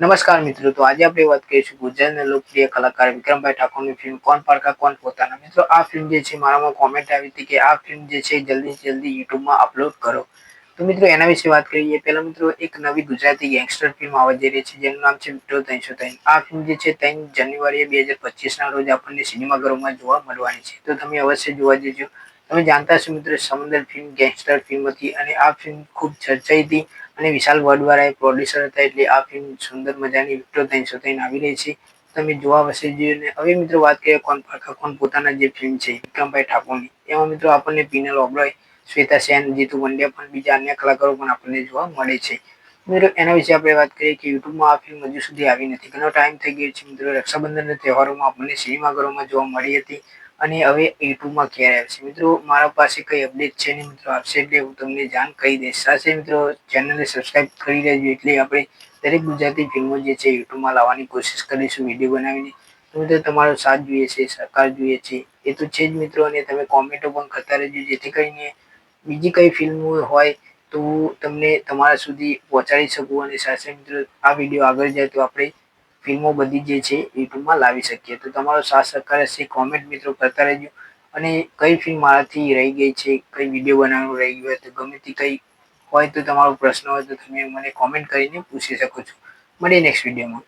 નમસ્કાર મિત્રો, તો આજે આપણે વાત કરીશું ગુજરાતના લોકપ્રિય કલાકાર વિક્રમભાઈ ઠાકોરની ફિલ્મ કોણ પારકા કોણ પોતાના? મિત્રો, આ ફિલ્મ જે છે, મારામાં કોમેન્ટ આવી હતી કે આ ફિલ્મ જે છે, જલ્દી જલ્દી યુટ્યુબમાં અપલોડ કરો. તો મિત્રો, એના વિશે વાત કરીએ. પહેલા મિત્રો, એક નવી ગુજરાતી ગેંગસ્ટર ફિલ્મ આવવા જઈ રહી છે, જેનું નામ છે મિત્રો ત્રણસો ત્રણ આ ફિલ્મ જે છે, ત્રણ જાન્યુઆરી બે હજાર પચીસના રોજ આપણને સિનેમાઘરોમાં જોવા મળવાની છે. તો તમે અવશ્ય જોવા જજો. તમે જાણતા છો મિત્રો, સમંદર ફિલ્મ ગેંગસ્ટર ફિલ્મ હતી અને આ ફિલ્મ ખૂબ ચર્ચાઈ હતી અને વિશાલ વડવાળાએ પ્રોડ્યુસર હતા એટલે આ ફિલ્મ સુંદર મજાની વિક્ટો ત્રણસો ત્રણ આવી રહી છે. તમે જોવા વસે જોઈએ હવે મિત્રો વાત કરીએ કોણ પારખા, કોણ પોતાના જે ફિલ્મ છે, વિક્રમભાઈ ઠાકોરની. એમાં મિત્રો આપણને પીનલ ઓબ્રોય, શ્વેતા સેન, જીતુ વંડ્યા પણ બીજા અન્ય કલાકારો પણ આપણને જોવા મળે છે. મિત્રો, એના વિશે આપણે વાત કરીએ કે યુટ્યુબમાં આ ફિલ્મ હજુ સુધી આવી નથી. ઘણો ટાઈમ થઈ ગયો છે મિત્રો. રક્ષાબંધનના તહેવારોમાં આપણને સિનેમાઘરોમાં જોવા મળી હતી. અને હવે યુટ્યુબમાં ક્યારે આવશે? મિત્રો, મારા પાસે કઈ અપડેટ છે નહીં મિત્રો, આવશે એટલે હું તમને જાણ કરી દઈશ. સાથે મિત્રો ચેનલને સબસ્ક્રાઈબ કરી લેજો એટલે આપણે દરેક ગુજરાતી ફિલ્મો જે છે યુટ્યુબમાં લાવવાની કોશિશ કરીશું વીડિયો બનાવીને. તો મિત્રો, તમારો સાથ જોઈએ છે, સહકાર જોઈએ છે, એ તો છે જ મિત્રો. અને તમે કોમેન્ટો પણ કરતા રહેજો, જેથી કરીને બીજી કઈ ફિલ્મો હોય તો તમને તમારા સુધી પહોંચાડી શકું. અને સાથે મિત્રો, આ વીડિયો આગળ જાય તો આપણે ફિલ્મો બધી જે છે યુટ્યુબમાં લાવી શકીએ. તો તમારો સાથ સહકાર હશે કોમેન્ટ મિત્રો કરતા રહેજો. અને કઈ ફિલ્મ મારાથી રહી ગઈ છે, કઈ વીડિયો બનાવવાનું રહી ગયું હોય તો ગમે તે કઈ હોય તો તમારો પ્રશ્ન હોય તો તમે મને કોમેન્ટ કરીને પૂછી શકો છો. મળીએ નેક્સ્ટ વિડીયોમાં